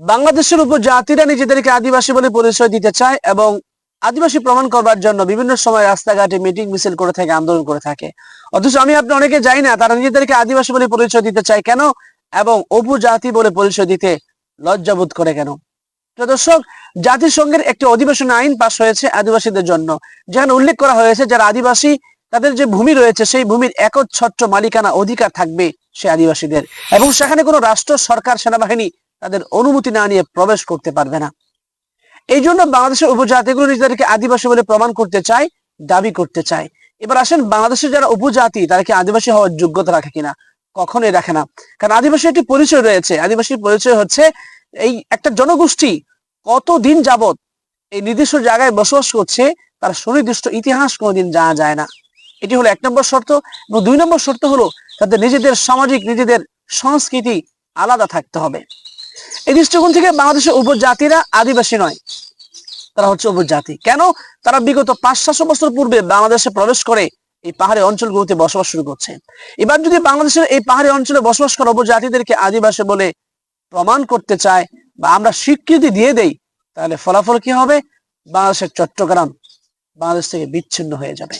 বাংলাদেশের উপজাতিরা নিজেদেরকে আদিবাসী বলে পরিচয় দিতে চায় এবং আদিবাসী প্রমাণ করবার জন্য বিভিন্ন সময় রাস্তাঘাটে মিটিং মিছিল করে থাকে, আন্দোলন করে থাকে। অথচ আমি আপনি অনেকে যাই না, তারা নিজেদেরকে আদিবাসী বলে পরিচয় দিতে চায় কেন এবং উপজাতি বলে পরিচয় দিতে লজ্জাবোধ করে কেন? দর্শক, জাতিসংঘের একটি অধিবেশন আইন পাশ হয়েছে আদিবাসীদের জন্য। যেখানে উল্লেখ করা হয়েছে যারা আদিবাসী, তাদের যে ভূমি রয়েছে, সেই ভূমির একচ্ছত্র মালিকানা অধিকার থাকবে সে আদিবাসীদের। এবং সেখানে কোনো রাষ্ট্র, সরকার, সেনাবাহিনী তাদের অনুমতি না নিয়ে প্রবেশ করতে পারবে না। এই জন্য বাংলাদেশের উপজাতিগুলো নিজেদেরকে আদিবাসী বলে প্রমাণ করতে চায়, দাবি করতে চায়। এবার আসেন বাংলাদেশের যারা উপজাতি, তারা কি আদিবাসী হওয়ার যোগ্যতা রাখে কিনা? কখনোই রাখে না। কারণ আদিবাসী একটি পরিচয় রয়েছে। আদিবাসীর পরিচয় হচ্ছে এই একটা জনগোষ্ঠী কতদিন যাবত এই নির্দিষ্ট জায়গায় বসবাস করছে, তার সুনির্দিষ্ট ইতিহাস কোনোদিন জানা যায় না। এটি হলো এক নম্বর শর্ত এবং দুই নম্বর শর্ত হলো তাদের নিজেদের সামাজিক, নিজেদের সংস্কৃতি আলাদা থাকতে হবে। এই দৃষ্টিকোণ থেকে বাংলাদেশের উপজাতিরা আদিবাসী নয়। তারা হচ্ছে উপজাতি। কেন? তারা বিগত পাঁচ সাতশো বছর পূর্বে বাংলাদেশে প্রবেশ করে এই পাহাড়ি অঞ্চলগুলোতে বসবাস শুরু করছে। এবার যদি বাংলাদেশের এই পাহাড়ি অঞ্চলে বসবাস করা উপজাতিদেরকে আদিবাসী বলে প্রমাণ করতে চায় বা আমরা স্বীকৃতি দিয়ে দেই, তাহলে ফলাফল কি হবে? বাংলাদেশের চট্টগ্রাম বাংলাদেশ থেকে বিচ্ছিন্ন হয়ে যাবে।